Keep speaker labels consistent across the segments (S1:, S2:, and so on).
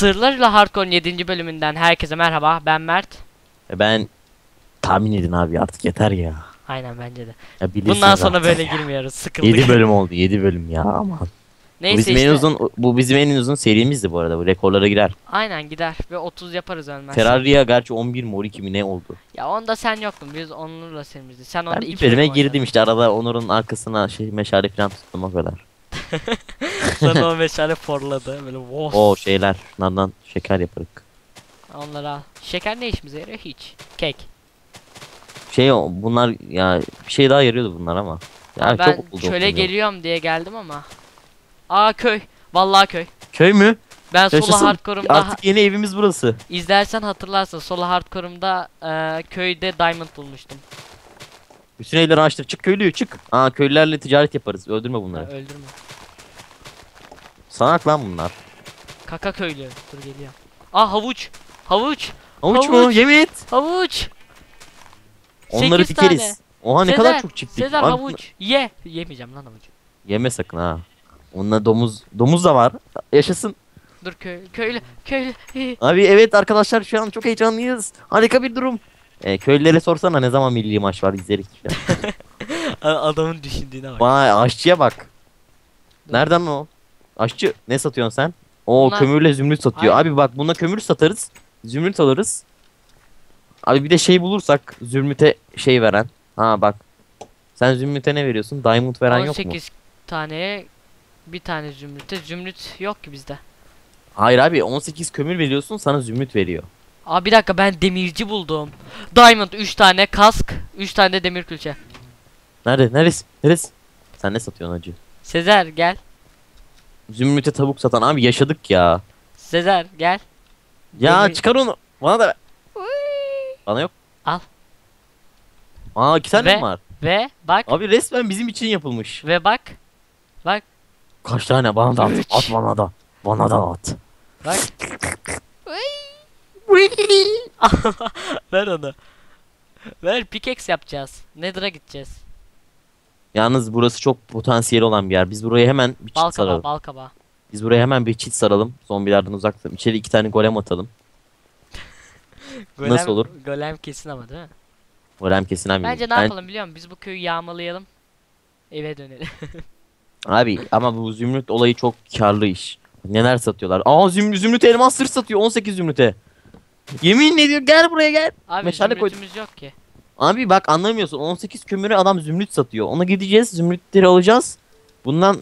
S1: Sırlarla Hardcore 7. bölümünden herkese merhaba. Ben Mert.
S2: E Ben tahmin edin abi artık yeter ya.
S1: Aynen bence de.
S2: ya
S1: Bundan sonra böyle
S2: ya.
S1: girmiyoruz. Sıkıldık.
S2: 7 bölüm oldu 7 bölüm ya aman. Bu
S1: Neyse
S2: bizim
S1: işte.
S2: en uzun bu bizim en uzun serimizdi bu arada. Bu rekorlara girer.
S1: Aynen gider ve 30 yaparız ölmez.
S2: Terraria gerçi 11 mi 12 mi ne oldu?
S1: Ya onda sen yoktun. Biz Onur'la serimizdi. Sen onda
S2: Ben
S1: bölüm
S2: girdim
S1: oynadın.
S2: işte arada Onur'un arkasına şey meşale falan tuttum o kadar.
S1: Sonra o meşale forladı. Böyle wow.
S2: O şeyler şunlardan şeker yaparız.
S1: Onları al. Şeker ne işimize yarıyor? Hiç. Kek.
S2: Şey o bunlar ya bir şey daha yarıyordu bunlar ama. Ya
S1: ben
S2: çok oldu
S1: çöle geliyorum diye geldim ama. Aa köy. Vallahi köy.
S2: Köy mü?
S1: Ben
S2: Yaşasın.
S1: hardcore'umda
S2: Artık yeni evimiz burası.
S1: izlersen hatırlarsın. Solo hardcore'umda e, köyde diamond bulmuştum.
S2: Bütün evleri açtır. Çık köylü çık. Aa köylülerle ticaret yaparız. Öldürme
S1: Ha,
S2: bunları.
S1: öldürme.
S2: Sanak lan bunlar.
S1: Kaka köylü. Dur geliyor. Aa havuç. Havuç.
S2: Havuç mu?
S1: Havuç.
S2: Yemin et.
S1: Havuç.
S2: Onları
S1: Sekiz
S2: dikeriz.
S1: tane.
S2: Oha ne
S1: Sezer,
S2: kadar çok çiftlik.
S1: Sezer
S2: Abi,
S1: havuç. Ye. Yemeyeceğim lan havucu.
S2: Yeme sakın ha. Onunla domuz domuz da var. Yaşasın.
S1: Dur köy, köylü. Köylü.
S2: Abi evet arkadaşlar şu an çok heyecanlıyız. Harika bir durum. Ee, köylülere sorsana ne zaman milli maç var izlerik.
S1: Adamın düşündüğüne bak.
S2: Vay aşçıya bak.
S1: Dur.
S2: Nereden o? Aşçı ne satıyorsun sen? O
S1: Bunlar-
S2: kömürle zümrüt satıyor.
S1: Hayır.
S2: Abi bak buna kömür satarız. Zümrüt alırız. Abi bir de şey bulursak zümrüte şey veren. Ha bak. Sen zümrüte ne veriyorsun? Diamond veren yok mu?
S1: 18 taneye bir tane zümrüte. Zümrüt yok ki bizde.
S2: Hayır abi 18 kömür veriyorsun sana zümrüt veriyor.
S1: Aa bir dakika ben demirci buldum. Diamond 3 tane kask, 3 tane de demir külçe.
S2: Nerede? Neresi? Neresi? Sen ne satıyorsun hacı?
S1: Sezer gel.
S2: Zümrüte tavuk satan abi yaşadık ya.
S1: Sezer gel.
S2: Ya
S1: Demir-
S2: çıkar onu. Bana da ver. Bana yok.
S1: Al.
S2: Aa iki tane
S1: Ve-
S2: mi var?
S1: Ve bak
S2: Abi resmen bizim için yapılmış.
S1: ve bak. Bak
S2: Kaç tane bana da at. At bana da. Bana da at.
S1: bak. Ver onu. Ver pickaxe yapacağız. Nether'a gideceğiz.
S2: Yalnız burası çok potansiyeli olan bir yer. Biz buraya hemen bir çit
S1: Bal kabağı,
S2: saralım.
S1: bal kabağı.
S2: Biz buraya hemen bir çit saralım. Zombilerden uzak tutalım. İçeri iki tane golem atalım. Nasıl olur?
S1: Golem kesin ama değil mi?
S2: Golem kesin abi.
S1: Bence ne
S2: Ben-
S1: yapalım biliyor musun? Biz bu köyü yağmalayalım. Eve dönelim.
S2: Abi ama bu zümrüt olayı çok karlı iş. Neler satıyorlar? Aa züm zümrüt elmas sır satıyor 18 zümrüte. Yemin ediyor gel buraya gel.
S1: Abi
S2: Meşale
S1: zümrütümüz yok ki.
S2: Abi bak anlamıyorsun 18 kömüre adam zümrüt satıyor. Ona gideceğiz zümrütleri alacağız. Bundan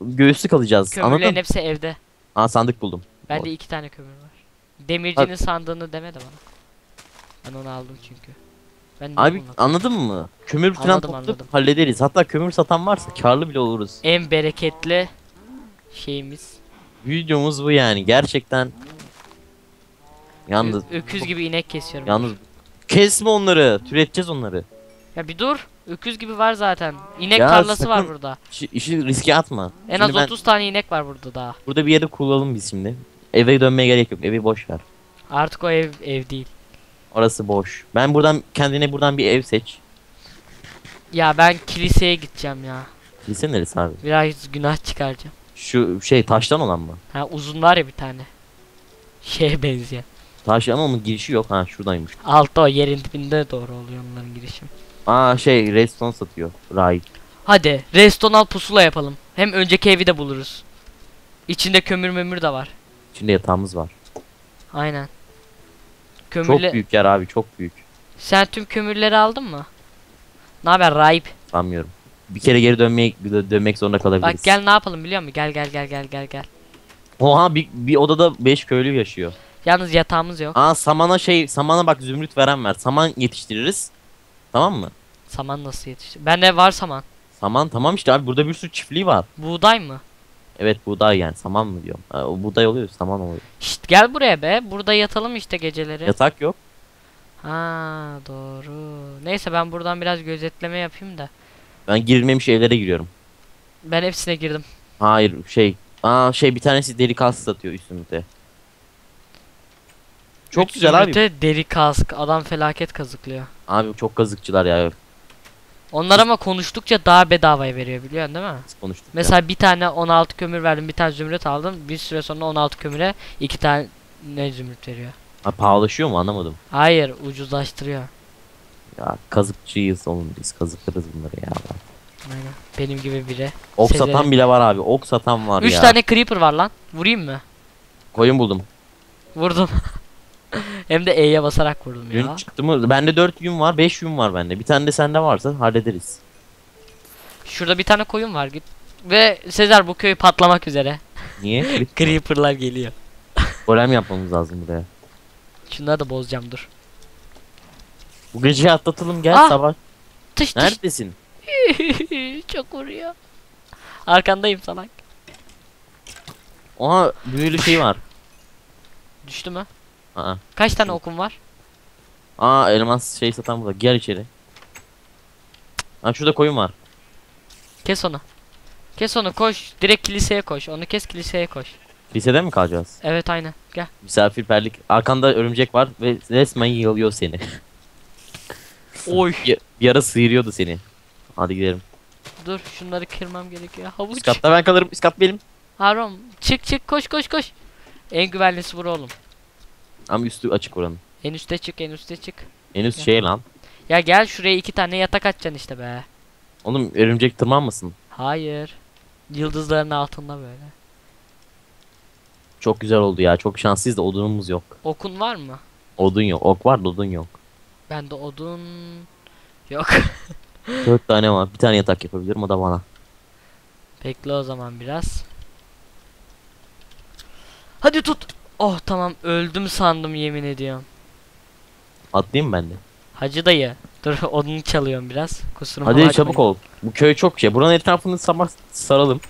S2: göğüslük alacağız. Anladın?
S1: Kömürlerin hepsi evde.
S2: Aa sandık buldum.
S1: Bende iki tane kömür var. Demircinin sandığını deme de bana. Ben onu aldım çünkü. Ben de
S2: Abi anladın mı? Kömür falan
S1: Anladım,
S2: toplayıp
S1: anladım.
S2: hallederiz. Hatta kömür satan varsa karlı bile oluruz.
S1: en bereketli şeyimiz.
S2: Videomuz bu yani gerçekten. Yalnız
S1: Ö- öküz gibi inek kesiyorum.
S2: yalnız kesme onları. Türeteceğiz onları.
S1: Ya bir dur. Öküz gibi var zaten. İnek
S2: Ya
S1: tarlası var
S2: sakın-
S1: burada.
S2: İşi, işi riske atma.
S1: En
S2: Şimdi
S1: az
S2: ben
S1: 30 tane inek var burada daha.
S2: burada bir yere kuralım biz şimdi. Eve dönmeye gerek yok. Evi boş ver.
S1: Artık o ev ev değil.
S2: Orası boş. Ben buradan kendine buradan bir ev seç.
S1: Ya ben kiliseye gideceğim ya.
S2: Kilise neresi abi?
S1: Biraz günah çıkaracağım.
S2: Şu şey taştan olan mı?
S1: Ha uzun var ya bir tane. Şeye benzeyen.
S2: Taş ama onun girişi yok. Ha şuradaymış.
S1: Altta o yerin dibinde doğru oluyor onların girişi.
S2: Aa şey redstone satıyor. Rahip.
S1: Hadi reston al pusula yapalım. Hem önceki evi de buluruz. İçinde kömür mömür de var.
S2: İçinde yatağımız var.
S1: Aynen.
S2: Çok
S1: Kömürle...
S2: büyük yer abi çok büyük.
S1: Sen tüm kömürleri aldın mı? Ne haber Raip?
S2: Sanmıyorum. Bir kere geri dönmeye dö- dönmek zorunda kalabiliriz.
S1: Bak gel ne yapalım biliyor musun? Gel gel gel gel gel gel.
S2: Oha bir, bir odada 5 köylü yaşıyor.
S1: Yalnız yatağımız yok.
S2: Aa samana şey samana bak zümrüt veren ver. Saman yetiştiririz. Tamam mı?
S1: Saman nasıl yetişti? Bende var saman.
S2: Saman tamam işte abi burada bir sürü çiftliği var.
S1: Buğday mı?
S2: Evet buğday yani saman mı diyorum. Ha, o buğday oluyor saman oluyor.
S1: Şşt gel buraya be. Burada yatalım işte geceleri.
S2: Yatak yok.
S1: Ha doğru. Neyse ben buradan biraz gözetleme yapayım da.
S2: Ben girilmemiş evlere giriyorum.
S1: Ben hepsine girdim.
S2: Hayır şey. Aa şey bir tanesi deri kas satıyor üstümüzde. Çok
S1: Üç
S2: güzel abi.
S1: zümrüte deri kask. Adam felaket kazıklıyor.
S2: Abi çok kazıkçılar ya.
S1: Onlar ama konuştukça daha bedavaya veriyor biliyorsun değil mi?
S2: Biz konuştuk. ya.
S1: Mesela bir tane 16 kömür verdim, bir tane zümrüt aldım. Bir süre sonra 16 kömüre iki tane ne zümrüt veriyor.
S2: Ha, pahalaşıyor mu anlamadım.
S1: Hayır, ucuzlaştırıyor.
S2: Ya kazıkçıyız oğlum biz kazıklarız bunları ya.
S1: Aynen. Benim gibi biri.
S2: Ok
S1: Sezer'in-
S2: satan bile var abi. Ok satan var
S1: 3
S2: ya.
S1: tane creeper var lan. Vurayım mı?
S2: Koyun buldum.
S1: Vurdum. Hem de E'ye basarak vurdum
S2: Yün
S1: ya.
S2: çıktı mı? Bende 4 yün var, 5 yün var bende. Bir tane de sende varsa hallederiz.
S1: Şurada bir tane koyun var git. Ve Sezer bu köy patlamak üzere.
S2: Niye?
S1: Creeper'lar geliyor.
S2: Golem yapmamız lazım buraya.
S1: Şunları da bozacağım dur.
S2: Bu geceyi atlatalım gel
S1: Ah!
S2: sabah.
S1: Tış tış.
S2: Neredesin?
S1: Çok vuruyor. Arkandayım salak.
S2: Oha büyülü şey var.
S1: Düştü mü?
S2: Aa.
S1: Kaç tane okum var?
S2: Aa elmas şey satan burada. Gel içeri. Ha şurada koyun var.
S1: Kes onu. Kes onu koş. Direkt kiliseye koş. Onu kes kiliseye koş.
S2: Lisede mi kalacağız?
S1: Evet aynen. Gel.
S2: Misafirperlik. Arkanda örümcek var ve resmen yığılıyor seni.
S1: Oy.
S2: Bir, bir ara sıyırıyordu seni. Hadi gidelim.
S1: Dur şunları kırmam gerekiyor. Havuç.
S2: Üst katta ben kalırım. Üst kat benim.
S1: Harun çık çık koş koş koş. En güvenlisi bura oğlum.
S2: Ama üstü açık oranın.
S1: En üste çık en üste çık.
S2: En üst
S1: Ya.
S2: şey lan.
S1: Ya gel şuraya iki tane yatak açacaksın işte be.
S2: Oğlum örümcek tırmanmasın.
S1: Hayır. Yıldızların altında böyle.
S2: Çok güzel oldu ya. Çok şanslıyız da odunumuz yok.
S1: Okun var mı?
S2: Odun yok. Ok var da odun yok.
S1: Bende odun yok.
S2: Dört tane var. Bir tane yatak yapabilirim o da bana.
S1: Bekle o zaman biraz. Hadi tut. Oh tamam öldüm sandım yemin ediyorum.
S2: Atlayayım ben de?
S1: Hacı dayı. Dur odunu çalıyorum biraz. Kusuruma
S2: Hadi
S1: bakmayın.
S2: çabuk ol. Bu köy çok şey. Buranın etrafını sabah saralım.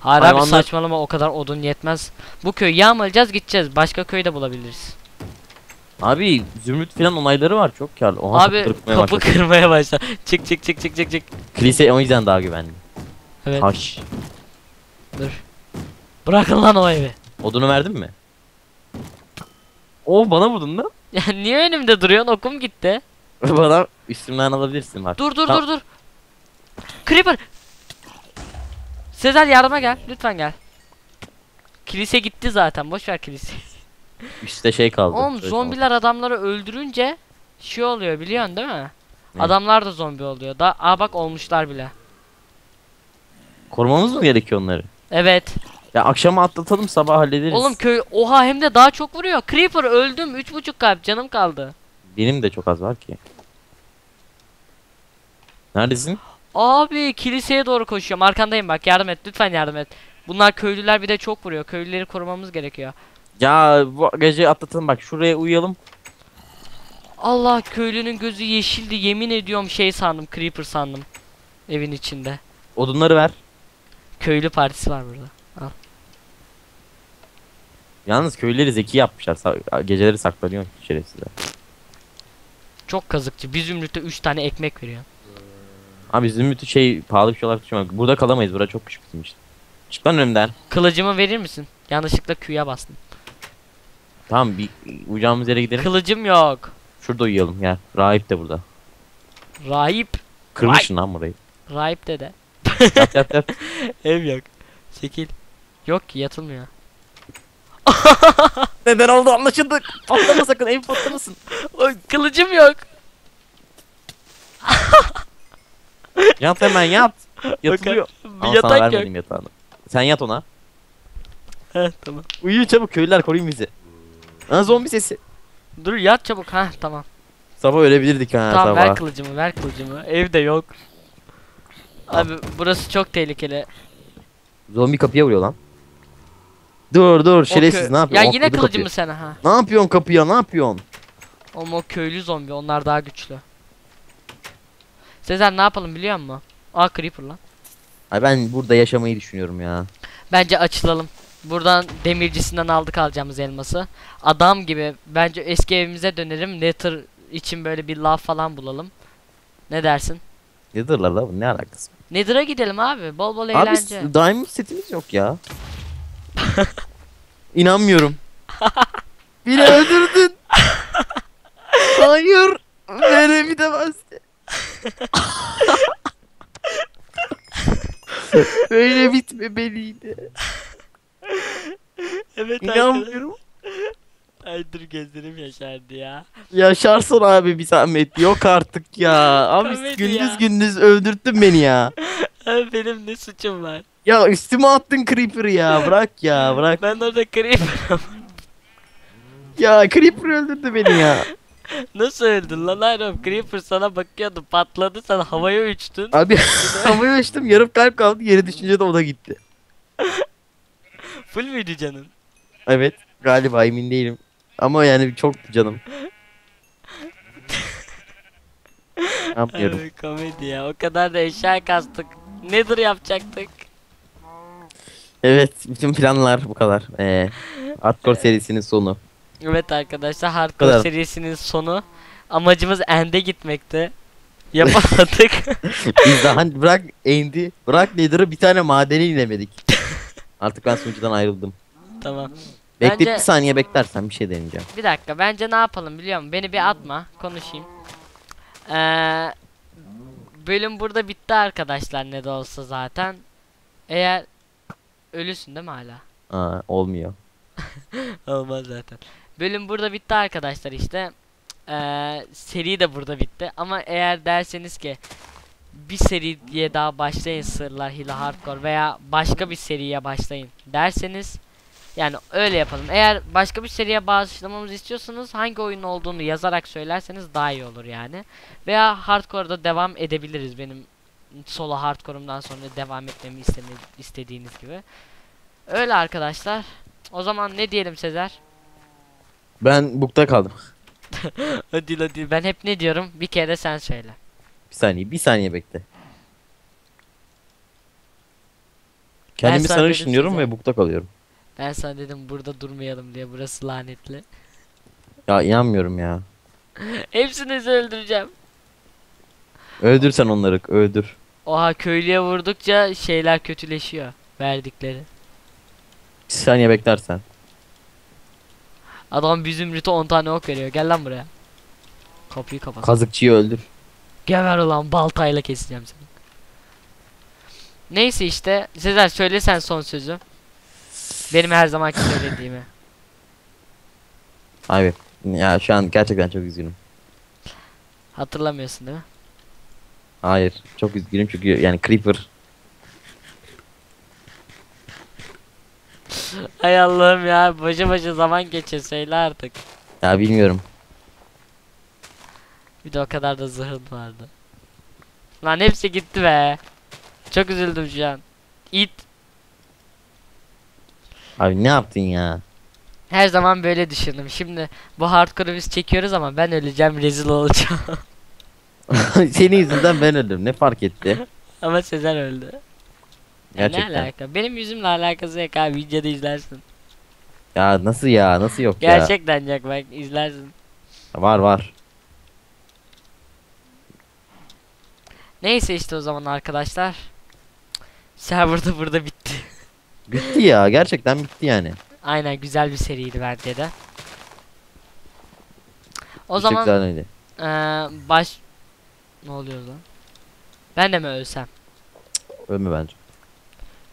S1: Hayır abi
S2: Hayvanlar-
S1: saçmalama o kadar odun yetmez. Bu köyü yağmalayacağız gideceğiz. Başka köyde bulabiliriz.
S2: Abi zümrüt falan onayları var çok karlı. Oha
S1: abi
S2: kapı kırpmaya
S1: kapı
S2: başladı.
S1: kırmaya başla. Çık çık çık çık çık çık.
S2: Kilise o yüzden daha güvenli.
S1: Evet
S2: Taş.
S1: dur. Bırakın lan o evi.
S2: Odunu verdin mi? Oo bana vurdun lan.
S1: Ya niye önümde duruyorsun okum gitti.
S2: bana üstümden alabilirsin bak.
S1: Dur dur
S2: Tamam.
S1: dur dur. Creeper. Sezer yardıma gel. Lütfen gel. Kilise gitti zaten. Boş ver kilise.
S2: Üstte şey kaldı.
S1: Oğlum
S2: Şöyle
S1: zombiler adamları öldürünce şey oluyor biliyorsun değil mi?
S2: Ne?
S1: Adamlar da zombi oluyor. Da aa bak olmuşlar bile.
S2: Korumamız mı gerekiyor onları?
S1: Evet.
S2: Ya akşama atlatalım sabah hallederiz.
S1: Oğlum köy oha hem de daha çok vuruyor. Creeper öldüm. Üç buçuk kalp canım kaldı.
S2: Benim de çok az var ki. Neredesin?
S1: Abi kiliseye doğru koşuyorum. Arkandayım bak yardım et. Lütfen yardım et. Bunlar köylüler bir de çok vuruyor. Köylüleri korumamız gerekiyor.
S2: Ya bu gece atlatalım bak şuraya uyuyalım.
S1: Allah köylünün gözü yeşildi. Yemin ediyorum şey sandım. Creeper sandım. Evin içinde.
S2: Odunları ver.
S1: Köylü partisi var burada.
S2: Yalnız köyleri zeki yapmışlar. Sa- geceleri saklanıyor şerefsizler.
S1: Çok kazıkçı. Bir zümrütte 3 tane ekmek veriyor.
S2: Abi zümrütü şey pahalı bir şey olarak düşünüyorum. Burada kalamayız. Burada çok küçük bizim işte. Çık lan önümden.
S1: Kılıcımı verir misin? Yanlışlıkla Q'ya bastım.
S2: Tamam bir uyuyacağımız yere gidelim.
S1: Kılıcım yok.
S2: Şurada uyuyalım gel. Rahip de burada.
S1: Rahip.
S2: Kırmışsın lan burayı.
S1: Rahip dede.
S2: yat yat yat.
S1: Ev yok. Çekil. Yok ki yatılmıyor.
S2: Neden oldu anlaşıldı. Patlama sakın ev patlamasın.
S1: Oy, kılıcım yok.
S2: Yat hemen yat. Yatılıyor.
S1: Bir
S2: Ama sana
S1: yatak yok.
S2: vermedim yatağını. Sen yat ona.
S1: Heh, tamam.
S2: Uyu çabuk köylüler koruyun bizi. Ha zombi sesi.
S1: Dur yat çabuk. Ha tamam.
S2: Sabah ölebilirdik ha
S1: tamam ver
S2: sabah.
S1: kılıcımı ver kılıcımı. Evde yok. Abi burası çok tehlikeli.
S2: Zombi kapıya vuruyor lan. Dur dur şerefsiz ne yapıyorsun?
S1: Ya yine kılıcımı
S2: kapıyı.
S1: sen ha.
S2: Ne yapıyorsun kapıya ne yapıyorsun?
S1: Ama o köylü zombi onlar daha güçlü. Sezer ne yapalım biliyor musun? Aa creeper lan.
S2: Ay ben burada yaşamayı düşünüyorum ya.
S1: Bence açılalım. Buradan demircisinden aldık alacağımız elması. Adam gibi bence eski evimize dönelim. Nether için böyle bir lav falan bulalım. Ne dersin?
S2: Nedir la ne alakası?
S1: Nether'a gidelim abi. Bol bol
S2: Abi
S1: eğlence.
S2: s- diamond setimiz yok ya. İnanmıyorum. Beni öldürdün. Hayır. Veremeyemezdi. Öyle bitmemeliydi.
S1: Evet
S2: İnanmıyorum.
S1: Ay dur gözlerim yaşardı ya.
S2: Yaşarsın abi bir zahmet. Yok artık ya. Abi
S1: Komedi
S2: gündüz
S1: ya.
S2: gündüz öldürttün beni ya.
S1: Benim ne suçum var?
S2: Ya üstüme attın Creeper'ı ya. Bırak ya bırak.
S1: Ben orada creeper
S2: Ya Creeper öldürdü beni ya.
S1: Nasıl öldün lan Iron? Creeper sana bakıyordu patladı sen havaya uçtun.
S2: Abi havaya uçtum yarım kalp kaldı. Yere düşünce de o da gitti.
S1: Full müydü canın?
S2: Evet galiba emin değilim. Ama yani çok canım. Ne yapıyorum?
S1: Ay, komedi ya o kadar da eşya kastık. Nedir yapacaktık?
S2: Evet bütün planlar bu kadar. Ee, Hardcore serisinin sonu.
S1: Evet arkadaşlar Hardcore
S2: kadar.
S1: serisinin sonu. Amacımız end'e gitmekti. Yapamadık.
S2: Biz daha bırak Endi, bırak Nether'ı bir tane madeni inemedik. Artık ben sunucudan ayrıldım.
S1: tamam.
S2: Bekle
S1: Bence-
S2: bir saniye beklersen bir şey deneyeceğim.
S1: Bir dakika bence ne yapalım biliyor musun? Beni bir atma konuşayım. Ee, bölüm burada bitti arkadaşlar ne de olsa zaten. Eğer ölüsün değil mi hala?
S2: Aa, olmuyor.
S1: Olmaz zaten. Bölüm burada bitti arkadaşlar işte. Ee, seri de burada bitti. Ama eğer derseniz ki bir seriye daha başlayın Sırlar Hile Hardcore veya başka bir seriye başlayın derseniz yani öyle yapalım. Eğer başka bir seriye başlamamızı istiyorsanız hangi oyun olduğunu yazarak söylerseniz daha iyi olur yani. Veya Hardcore'da devam edebiliriz benim solo Hardcore'umdan sonra devam etmemi isteme- istediğiniz gibi. Öyle arkadaşlar. O zaman ne diyelim Sezer?
S2: Ben bukta kaldım.
S1: Hadi hadi ben hep ne diyorum bir kere sen söyle.
S2: Bir saniye, bir saniye bekle. Kendimi
S1: sana size.
S2: ve bukta kalıyorum.
S1: Ben sana dedim burada durmayalım diye burası lanetli.
S2: Ya inanmıyorum ya.
S1: Hepsinizi öldüreceğim.
S2: Öldürsen onları, öldür.
S1: Oha köylüye vurdukça şeyler kötüleşiyor. Verdikleri.
S2: Bir saniye beklersen.
S1: Adam bir zümrüte 10 tane ok veriyor. Gel lan buraya. Kapıyı kapat.
S2: Kazıkçıyı öldür.
S1: Geber ulan baltayla keseceğim seni. Neyse işte Sezer söyle sen son sözü. Benim her zamanki söylediğimi.
S2: Abi ya şu an gerçekten çok üzgünüm.
S1: Hatırlamıyorsun değil mi?
S2: Hayır, çok üzgünüm çünkü yani Creeper
S1: Hay Allah'ım ya başa başa zaman geçiyor söyle artık.
S2: ya bilmiyorum.
S1: Bir de o kadar da zırhın vardı. Lan hepsi gitti be. Çok üzüldüm şu an. İt.
S2: Abi ne yaptın ya?
S1: Her zaman böyle düşündüm. Şimdi bu hardcore'u biz çekiyoruz ama ben öleceğim rezil olacağım.
S2: Senin yüzünden ben öldüm. Ne fark etti?
S1: ama Sezer öldü. Ya ne
S2: Gerçekten.
S1: alaka? Benim yüzümle alakası yok abi videoda izlersin.
S2: Ya nasıl ya? Nasıl yok ya?
S1: Gerçekten yok bak izlersin.
S2: Var var.
S1: Neyse işte o zaman arkadaşlar. Server da burada bitti.
S2: Bitti ya. Gerçekten bitti yani.
S1: Aynen güzel bir seriydi bence de. O
S2: Çok
S1: zaman
S2: güzel
S1: eee, baş ne oluyor lan? Ben de mi ölsem?
S2: Ölme bence.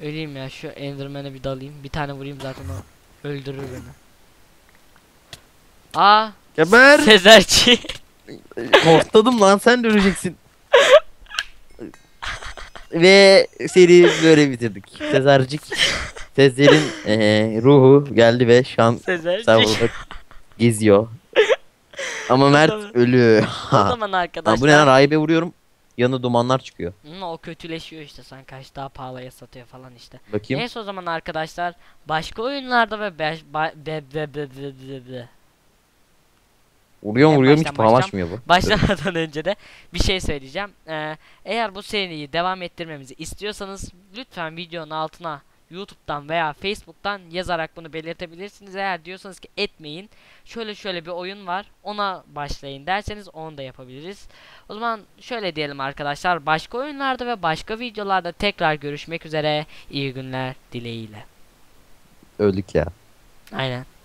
S1: Öleyim ya şu Enderman'e bir dalayım. Bir tane vurayım zaten o öldürür beni. Aa
S2: Geber.
S1: Sezerci.
S2: Korkladım lan sen de öleceksin. Ve seri böyle bitirdik. Sezercik. Sezer'in eee, ruhu geldi ve şu an
S1: Sezerci.
S2: serverda geziyor. Ama Mert ölü.
S1: o zaman
S2: Lan
S1: arkadaşlar.
S2: bu ne lan rahibe vuruyorum. Yanında dumanlar çıkıyor.
S1: Hı, o kötüleşiyor işte sen kaç daha pahalıya satıyor falan işte.
S2: Bakayım.
S1: Neyse o zaman arkadaşlar başka oyunlarda ve beş, ba, be, be, be, be, be, be.
S2: Vuruyorum
S1: En
S2: vuruyorum hiç
S1: baştan başlayacağım.
S2: bu.
S1: Başlamadan önce de bir şey söyleyeceğim. Ee, eğer bu seriyi devam ettirmemizi istiyorsanız lütfen videonun altına YouTube'dan veya Facebook'tan yazarak bunu belirtebilirsiniz. Eğer diyorsanız ki etmeyin, şöyle şöyle bir oyun var, ona başlayın derseniz onu da yapabiliriz. O zaman şöyle diyelim arkadaşlar, başka oyunlarda ve başka videolarda tekrar görüşmek üzere. İyi günler dileğiyle.
S2: Öldük ya.
S1: Aynen.